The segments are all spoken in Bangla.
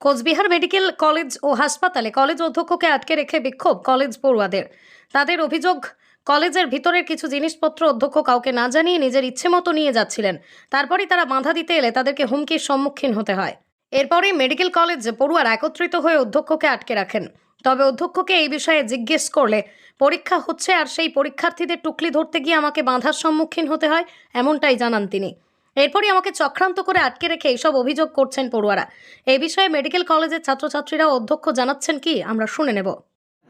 কোচবিহার মেডিকেল কলেজ ও হাসপাতালে কলেজ অধ্যক্ষকে আটকে রেখে বিক্ষোভ কলেজ পড়ুয়াদের। তাদের অভিযোগ, কলেজের ভিতরের কিছু জিনিসপত্র অধ্যক্ষ কাউকে না জানিয়ে নিজের ইচ্ছে মতো নিয়ে যাচ্ছিলেন। তারপরেই তারা বাধা দিতে এলে তাদেরকে হুমকির সম্মুখীন হতে হয়। এরপরেই মেডিকেল কলেজ পড়ুয়ারা একত্রিত হয়ে অধ্যক্ষকে আটকে রাখেন। তবে অধ্যক্ষকে এই বিষয়ে জিজ্ঞেস করলে পরীক্ষা হচ্ছে আর সেই পরীক্ষার্থীদের টুকলি ধরতে গিয়ে আমাকে বাধার সম্মুখীন হতে হয়, এমনটাই জানান তিনি। এরপরই আমাকে চক্রান্ত করে আটকে রেখে এইসব অভিযোগ করছেন পড়ুয়ারা। এই বিষয়ে মেডিকেল কলেজের ছাত্রছাত্রীরা অধ্যক্ষ জানাচ্ছেন কি, আমরা শুনে নেব।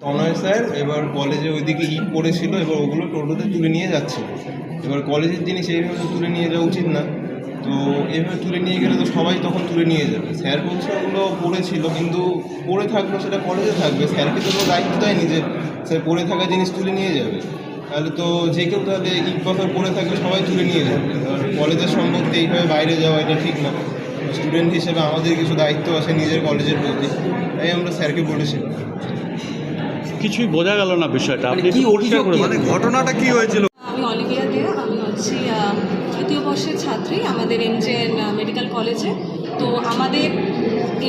তনয় স্যার এবার কলেজে ওইদিকে ইট পড়েছিল, এবার ওগুলো টোটোতে তুলে নিয়ে যাচ্ছিল এবার কলেজের জিনিস এইভাবে তুলে নিয়ে যাওয়া উচিত না। তো এইভাবে তুলে নিয়ে গেলে তো সবাই তখন তুলে নিয়ে যাবে। স্যার বলছে ওগুলো পড়েছিল কিন্তু পড়ে থাকল সেটা কলেজে থাকবে। স্যারকে তো দায়িত্ব দেয়নি যে স্যার পড়ে থাকা জিনিস তুলে নিয়ে যাবে। তাহলে তো যে কেউ তাহলে ইট পাথর পড়ে থাকলে সবাই তুলে নিয়ে যাবে। কলেজের সম্পর্কে এইভাবে বাইরে যাওয়া এটা ঠিক না। স্টুডেন্ট হিসেবে আমাদের কিছু দায়িত্ব আছে নিজের কলেজের প্রতি। তাই আমরা স্যারকে বলেছিলাম কিছুই বোঝা গেল না বিষয়টা। আপনি কি করে কি? মানে ঘটনাটা কি হয়েছিল? আমি অলিভিয়া হচ্ছি তৃতীয় বর্ষের ছাত্রী আমাদের এনজেন মেডিকেল কলেজে। তো আমাদের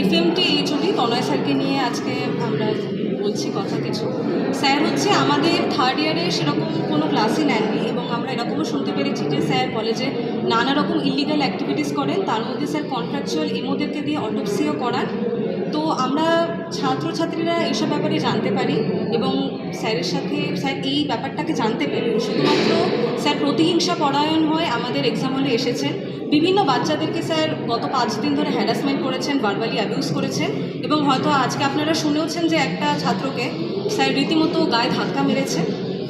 এফএমটি এইচওডি তনয় স্যারকে নিয়ে আজকে আমরা বলছি কথা কিছু। স্যার হচ্ছে আমাদের থার্ড ইয়ারে সেরকম কোনো ক্লাসই নেননি এবং আমরা এরকমও শুনতে পেরেছি যে স্যার কলেজে নানা রকম ইলিগাল অ্যাক্টিভিটিস করেন, তার মধ্যে স্যার কন্ট্রাকচুয়াল এমোদেরকে দিয়ে অটোপসিও করান। তো আমরা ছাত্রছাত্রীরা এইসব ব্যাপারে জানতে পারি এবং স্যারের সাথে, স্যার এই ব্যাপারটাকে জানতে পেরে শুধুমাত্র স্যার প্রতিহিংসা পরায়ণ হয়ে আমাদের এক্সাম হলে এসেছেন। বিভিন্ন বাচ্চাদেরকে স্যার গত পাঁচ দিন ধরে হ্যারাসমেন্ট করেছেন ভার্বালি অ্যাবিউজ করেছেন এবং হয়তো আজকে আপনারা শুনেওছেন যে একটা ছাত্রকে স্যার রীতিমতো গায়ে ধাক্কা মেরেছে।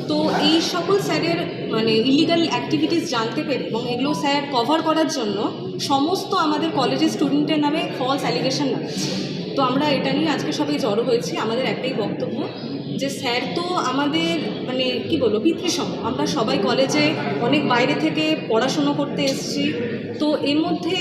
তো এই সকল স্যারের মানে ইলিগাল অ্যাক্টিভিটিস জানতে পেরে এবং এগুলো স্যার কভার করার জন্য সমস্ত আমাদের কলেজের স্টুডেন্টের নামে ফলস অ্যালিগেশন লাগাচ্ছে তো আমরা এটা নিয়ে আজকে সবাই জড়ো হয়েছি। আমাদের একটাই বক্তব্য যে স্যার তো আমাদের মানে কি বলব, পিতৃসম। আমরা সবাই কলেজে অনেক বাইরে থেকে পড়াশুনো করতে এসেছি। তো এর মধ্যে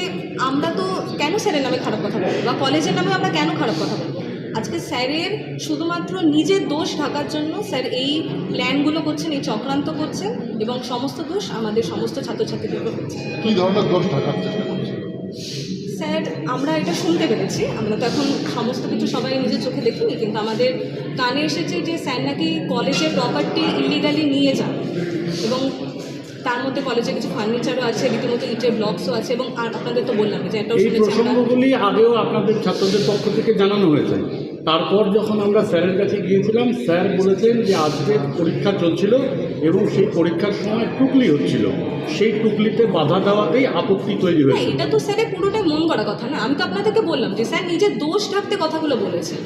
আমরা তো কেন স্যারের নামে খারাপ কথা বলব? বা কলেজের নামে আমরা কেন খারাপ কথা বলব? আজকে স্যারের শুধুমাত্র নিজের দোষ ঢাকার জন্য স্যার এই প্ল্যানগুলো করছেন, এই চক্রান্ত করছেন এবং সমস্ত দোষ আমাদের সমস্ত ছাত্রছাত্রীদের হচ্ছে। ধরনের দোষ ঢাকার চেষ্টা করছে স্যার আমরা এটা শুনতে পেরেছি। আমরা তো এখন সমস্ত কিছু সবাই নিজের চোখে দেখিনি কিন্তু আমাদের কানে এসেছে যে স্যার নাকি কলেজের প্রপার্টি ইলিগালি নিয়ে যান। এবং তার মধ্যে কলেজে কিছু ফার্নিচারও আছে রীতিমতো ইটের ব্লকসও আছে এবং আর আপনাদের তো বললাম যে এটাও শুনেছি আমরা। প্রসঙ্গগুলি আগেও আপনাদের ছাত্রদের পক্ষ থেকে জানানো হয়েছে। তারপর যখন আমরা স্যারের কাছে গিয়েছিলাম স্যার বলেছেন যে আজকে পরীক্ষা চলছিল এবং সেই পরীক্ষার সময় টুকলি হচ্ছিল। সেই টুকলিতে বাধা দেওয়াতেই আপত্তি তৈরি হ্যাঁ হয়েছে। এটা তো স্যারের পুরোটাই মন করা কথা না। আমি তো আপনাদেরকে বললাম যে স্যার নিজের দোষ ঢাকতে কথাগুলো বলেছেন।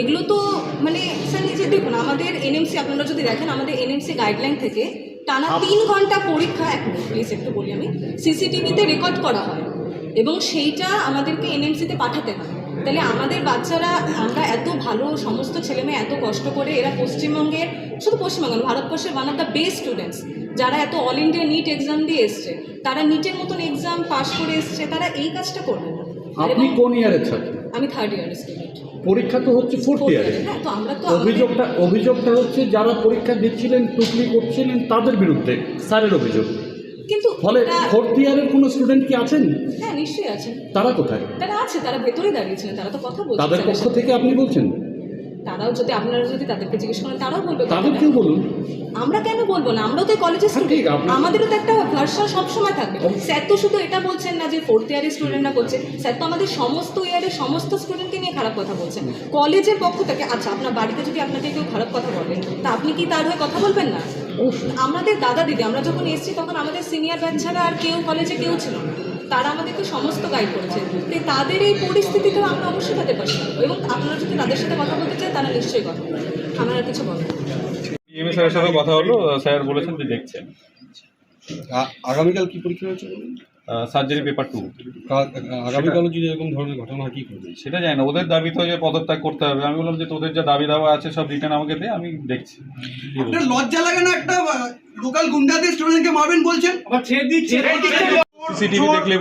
এগুলো তো মানে স্যার নিজে দেখুন আমাদের এনএমসি আপনারা যদি দেখেন আমাদের এনএমসি গাইডলাইন থেকে টানা তিন ঘণ্টা পরীক্ষা এক মিনিট প্লিজ একটু বলি আমি সিসিটিভিতে রেকর্ড করা হয়। এবং সেইটা আমাদেরকে এনএমসিতে পাঠাতে হয়। তাহলে আমাদের বাচ্চারা আমরা এত ভালো সমস্ত ছেলেমেয়ে এত কষ্ট করে এরা পশ্চিমবঙ্গের শুধু পশ্চিমবঙ্গ ভারতবর্ষের one of the best students যারা এত অল ইন্ডিয়া নিট এক্সাম দিয়ে এসছে তারা নিটের মতন এক্সাম পাশ করে এসছে তারা এই কাজটা করবে না। আপনি কোন ইয়ারের ছাত্র? আমি থার্ড ইয়ার স্টুডেন্ট পরীক্ষা তো হচ্ছে ফোর্থ ইয়ারে হ্যাঁ তো আমরা তো অভিযোগটা অভিযোগটা হচ্ছে যারা পরীক্ষা দিচ্ছিলেন টুকলি করছিলেন তাদের বিরুদ্ধে স্যারের অভিযোগ। কিন্তু ফলে ফোর্থ ইয়ারের কোনো স্টুডেন্ট কি আছেন? হ্যাঁ নিশ্চয়ই আছে তারা কোথায়? তারা আছে তারা ভেতরে দাঁড়িয়েছিলেন তারা তো কথা বলছে তাদের পক্ষ থেকে আপনি বলছেন? তারাও যদি আপনারা যদি তাদেরকে জিজ্ঞেস করেন তারাও বলবে কথাটা। তাদেরকেও বলুন। আমরা কেন বলব না? আমরাও তো হ্যাঁ, স্টুডেন্ট আপনার- আমাদেরও তো একটা ভার্সন সবসময় থাকবে। স্যার তো শুধু এটা বলছেন না যে ফোর্থ ইয়ারের স্টুডেন্টরা করছে। স্যার তো আমাদের সমস্ত ইয়ারের সমস্ত স্টুডেন্টকে নিয়ে খারাপ কথা বলছেন। কলেজের পক্ষ থেকে আচ্ছা আপনার বাড়িতে যদি আপনাকে কেউ খারাপ কথা বলে তা আপনি কি তার হয়ে কথা বলবেন না? আমাদের দাদা দিদি আমরা যখন এসেছি তখন আমাদের সিনিয়র ব্যাচ ছাড়া আর কেউ কলেজে কেউ ছিল না। তারা আমাদেরকে সমস্ত গাইড করেছে। তো তাদের এই পরিস্থিতিতেও আমরা অবশ্যই তাদের পাশে এবং আপনারা যদি তাদের সাথে কথা বলতে চান তারা নিশ্চয়ই কথা বলবেন আমার আর কিছু বলব। স্যারের সাথে কথা হলো। স্যার বলেছেন যে দেখছেন। আগামীকাল কি পরীক্ষা হয়েছে? সার্জারি পেপার টু আগামীকালও যদি এরকম ধরনের ঘটনা হয় কি করবে সেটা জানি না ওদের দাবি তো যে পদত্যাগ করতে হবে আমি বললাম যে তোদের যা দাবি দাওয়া আছে সব রিটার্ন আমাকে দে আমি দেখছি আপনার লজ্জা লাগে না একটা লোকাল গুন্ডাদের স্টুডেন্টকে মারবেন বলছেন সিসিটিভি দেখলে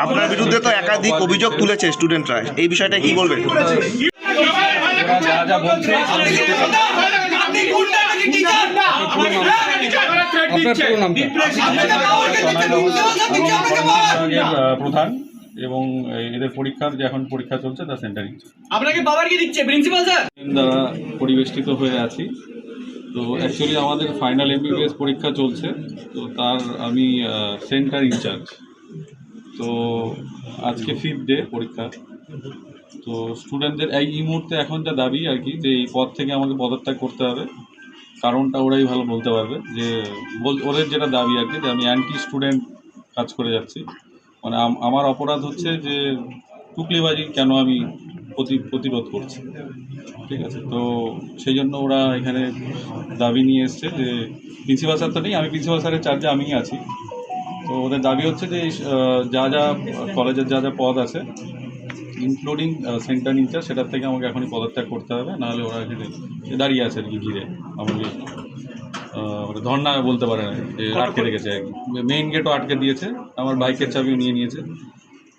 আপনার বিরুদ্ধে তো একাধিক অভিযোগ তুলেছে স্টুডেন্টরা এই বিষয়টা কি বলবেন যা যা বলছে আমি দেখতে পাচ্ছি। আপনি গুন্ডা নাকি টিচার আপনার পুরো নামটা বিভাগের আহ, প্রধান এবং এদের পরীক্ষার যে এখন পরীক্ষা চলছে তার সেন্টারিং আপনাকে বাবার কি দিচ্ছে প্রিন্সিপাল স্যার দ্বারা পরিবেষ্টিত হয়ে আছি। তো অ্যাকচুয়ালি আমাদের ফাইনাল এমবিবিএস পরীক্ষা চলছে। তো তার আমি সেন্টার ইনচার্জ তো আজকে ফিফথ ডে পরীক্ষা। তো স্টুডেন্টদের এই এই মুহূর্তে এখন যা দাবি আর কি যে এই পদ থেকে আমাকে পদত্যাগ করতে হবে। কারণটা ওরাই ভালো বলতে পারবে যে ওদের যেটা দাবি আর কি, যে আমি অ্যান্টি স্টুডেন্ট কাজ করে যাচ্ছি। মানে আমার অপরাধ হচ্ছে যে, টুকলিবাজি কেন আমি প্রতি, প্রতিরোধ করছি। ঠিক আছে? তো সেই জন্য ওরা এখানে দাবি নিয়ে এসছে যে, প্রিন্সিপাল স্যার তো নেই, আমি প্রিন্সিপাল স্যারের চার্জে আমিই আছি। তো ওদের দাবি হচ্ছে যে যা যা, কলেজের যা যা পদ আছে ইনক্লুডিং সেন্টার ইনচার্জ সেটার থেকে আমাকে এখনই পদত্যাগ করতে হবে নাহলে ওরা এখানে দাঁড়িয়ে আছে আর কি ঘিরে। আমাকে মানে ধর্না বলতে পারে না যে আটকে রেখেছে আর কি মেইন গেটও আটকে দিয়েছে আমার বাইকের চাবিও নিয়ে নিয়েছে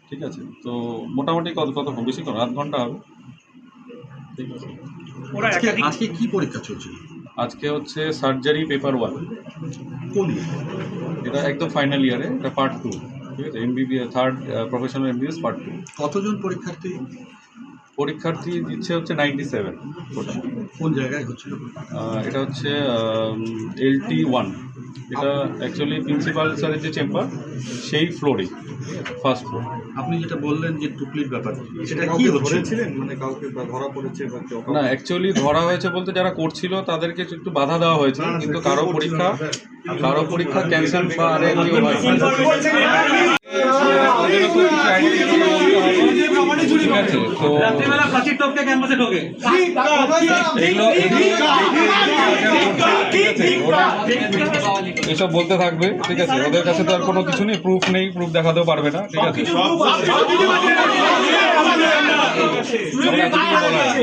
ঠিক আছে? তো মোটামুটি কত কত বেশি কম আধ ঘণ্টা হবে। ঠিক আছে। আজকে কি পরীক্ষা চলছিল? আজকে হচ্ছে সার্জারি পেপার ওয়ান কোন এটা একদম ফাইনাল ইয়ারে এটা পার্ট টু ঠিক আছে MBBS third professional MBBS part two কতজন পরীক্ষার্থী? পরীক্ষার্থী দিচ্ছে হচ্ছে নাইনটি সেভেন কোন জায়গায় হচ্ছিল এটা হচ্ছে এল টি ওয়ান এটা অ্যাকচুয়ালি প্রিন্সিপাল স্যারের যে চেম্বার সেই ফ্লোরে ফার্স্ট ফ্লোর আপনি যেটা বললেন যে টুকলির ব্যাপার সেটা কি ধরেছিলেন? মানে কাউকে ধরা পড়েছে বা না অ্যাকচুয়ালি ধরা হয়েছে বলতে যারা করছিল তাদেরকে একটু বাধা দেওয়া হয়েছে কিন্তু কারও পরীক্ষা কারও পরীক্ষা ক্যান্সেল বা আর এমনিও হয়নি ঠিক আছে তো রাত্রিবেলা প্রাচীর টপকে ক্যাম্পাসে ঢোকে এসব বলতে থাকবে ঠিক আছে ওদের কাছে তো আর কোনো কিছু নেই প্রুফ নেই প্রুফ দেখাতেও পারবে না ঠিক আছে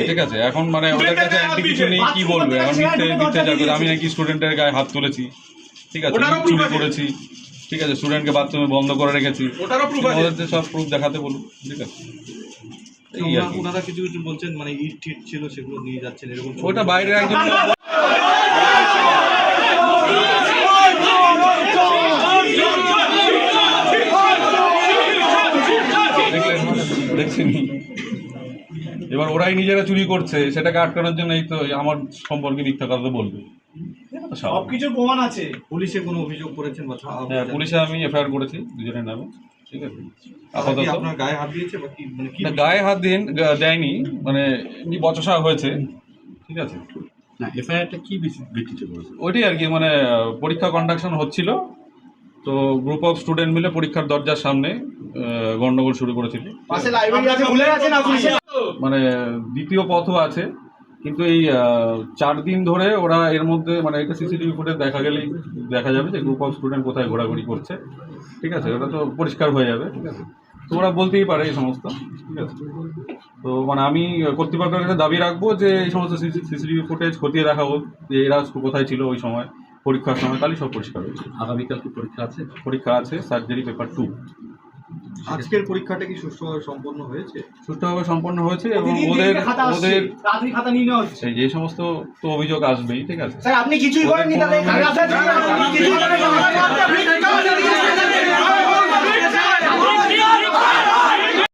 ঠিক আছে এখন মানে ওদের কাছে কিছু নেই কি বলবে এখন মিথ্যে মিথ্যে যাবে আমি নাকি স্টুডেন্টের গায়ে হাত তুলেছি ঠিক আছে চুরি করেছি ঠিক আছে স্টুডেন্টকে বাথরুমে বন্ধ করে রেখেছি ওদের সব প্রুফ দেখাতে বলুন ঠিক আছে। ওনারা কিছু কিছু বলছেন মানে ইট টিট ছিল সেগুলো নিয়ে যাচ্ছেন এরকম ওটা বাইরে একজন এবার ওরাই নিজেরা চুরি করছে সেটাকে আটকানোর জন্য এই তো আমার সম্পর্কে মিথ্যা কথা বলবে। তো প্রমাণ আছে। পুলিশে কোনো অভিযোগ করেছেন বা হ্যাঁ পুলিশে আমি এফআইআর করেছি দুজনের নামে। ঠিক আছে? আপাতত। আপনার গায়ে হাত দিয়েছে বা কি মানে কি গায়ে হাত দিন দেয়নি মানে এমনি বচসা হয়েছে ঠিক আছে? না এফআইআরটা কি ভিত্তিতে করেছে? ওইটাই আর কি মানে পরীক্ষা কন্ডাকশন হচ্ছিল তো গ্রুপ অফ স্টুডেন্ট মিলে পরীক্ষার দরজার সামনে গন্ডগোল শুরু করেছিল। পাশে লাইব্রেরি আছে ভুলে গেছেন না পুলিশে মানে দ্বিতীয় পথও আছে। কিন্তু এই চার দিন ধরে ওরা এর মধ্যে মানে এটা সিসিটিভি ফুটেজ দেখা গেলেই দেখা যাবে যে গ্রুপ অফ স্টুডেন্ট কোথায় ঘোরাঘুরি করছে। ঠিক আছে? ওটা তো পরিষ্কার হয়ে যাবে। ঠিক আছে। তো ওরা বলতেই পারে এই সমস্ত। ঠিক আছে? তো মানে আমি কর্তৃপক্ষের কাছে দাবি রাখব যে এই সমস্ত সিসিটিভি ফুটেজ খতিয়ে দেখা হোক যে এরা কোথায় ছিল ওই সময় পরীক্ষার সময় তাহলে সব পরিষ্কার হয়েছে আগামীকাল কি পরীক্ষা আছে? পরীক্ষা আছে সার্জারি পেপার টু আজকের পরীক্ষাটা কি সুষ্ঠুভাবে সম্পন্ন হয়েছে? সুষ্ঠুভাবে সম্পন্ন হয়েছে এবং ওদের ওদের রাত্রি খাতা নিয়ে নেওয়া হচ্ছে। যে সমস্ত তো অভিযোগ আসবেই ঠিক আছে। স্যার আপনি কিছুই করেননি তাহলে খাতা আছে?